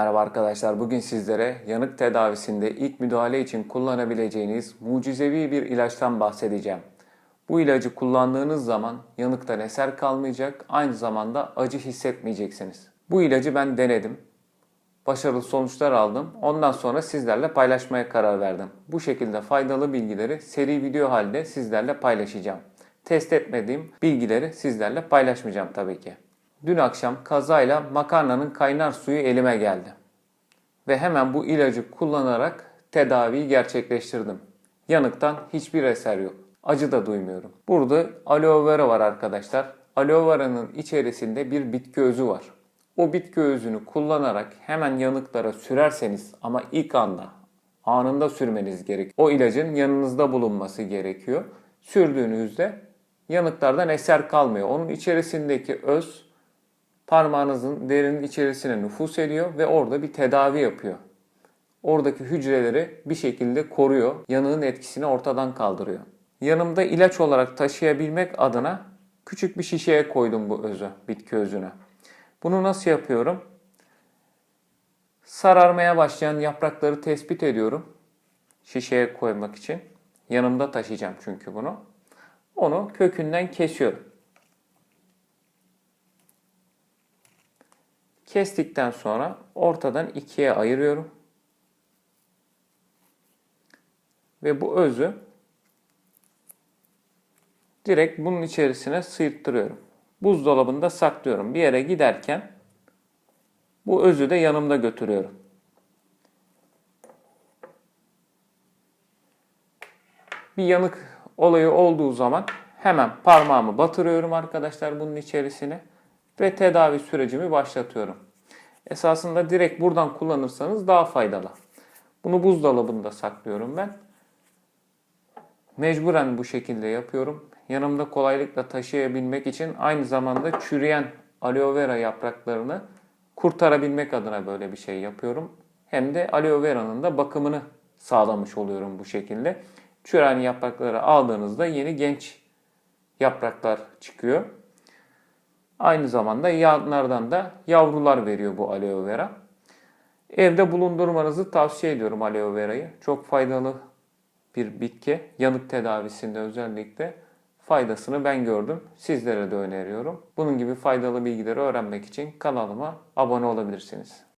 Merhaba arkadaşlar. Bugün sizlere yanık tedavisinde ilk müdahale için kullanabileceğiniz mucizevi bir ilaçtan bahsedeceğim. Bu ilacı kullandığınız zaman yanıktan eser kalmayacak, aynı zamanda acı hissetmeyeceksiniz. Bu ilacı ben denedim. Başarılı sonuçlar aldım. Ondan sonra sizlerle paylaşmaya karar verdim. Bu şekilde faydalı bilgileri seri video halde sizlerle paylaşacağım. Test etmediğim bilgileri sizlerle paylaşmayacağım tabii ki. Dün akşam kazayla makarnanın kaynar suyu elime geldi. Ve hemen bu ilacı kullanarak tedaviyi gerçekleştirdim. Yanıktan hiçbir eser yok. Acı da duymuyorum. Burada aloe vera var arkadaşlar. Aloe vera'nın içerisinde bir bitki özü var. O bitki özünü kullanarak hemen yanıklara sürerseniz ama ilk anda anında sürmeniz gerek. O ilacın yanınızda bulunması gerekiyor. Sürdüğünüzde yanıklardan eser kalmıyor. Onun içerisindeki öz parmağınızın derinin içerisine nüfus ediyor ve orada bir tedavi yapıyor. Oradaki hücreleri bir şekilde koruyor, yanığın etkisini ortadan kaldırıyor. Yanımda ilaç olarak taşıyabilmek adına küçük bir şişeye koydum bu özü, bitki özünü. Bunu nasıl yapıyorum? Sararmaya başlayan yaprakları tespit ediyorum. Şişeye koymak için. Yanımda taşıyacağım çünkü bunu. Onu kökünden kesiyorum. Kestikten sonra ortadan ikiye ayırıyorum. Ve bu özü direkt bunun içerisine sıyırttırıyorum. Buzdolabında saklıyorum. Bir yere giderken bu özü de yanımda götürüyorum. Bir yanık olayı olduğu zaman hemen parmağımı batırıyorum arkadaşlar bunun içerisine ve tedavi sürecimi başlatıyorum. Esasında direkt buradan kullanırsanız daha faydalı. Bunu buzdolabında saklıyorum ben. Mecburen bu şekilde yapıyorum. Yanımda kolaylıkla taşıyabilmek için aynı zamanda çürüyen aloe vera yapraklarını kurtarabilmek adına böyle bir şey yapıyorum. Hem de aloe vera'nın da bakımını sağlamış oluyorum bu şekilde. Çüren yaprakları aldığınızda yeni genç yapraklar çıkıyor. Aynı zamanda yanlardan da yavrular veriyor bu aloe vera. Evde bulundurmanızı tavsiye ediyorum aloe verayı. Çok faydalı bir bitki. Yanık tedavisinde özellikle faydasını ben gördüm. Sizlere de öneriyorum. Bunun gibi faydalı bilgileri öğrenmek için kanalıma abone olabilirsiniz.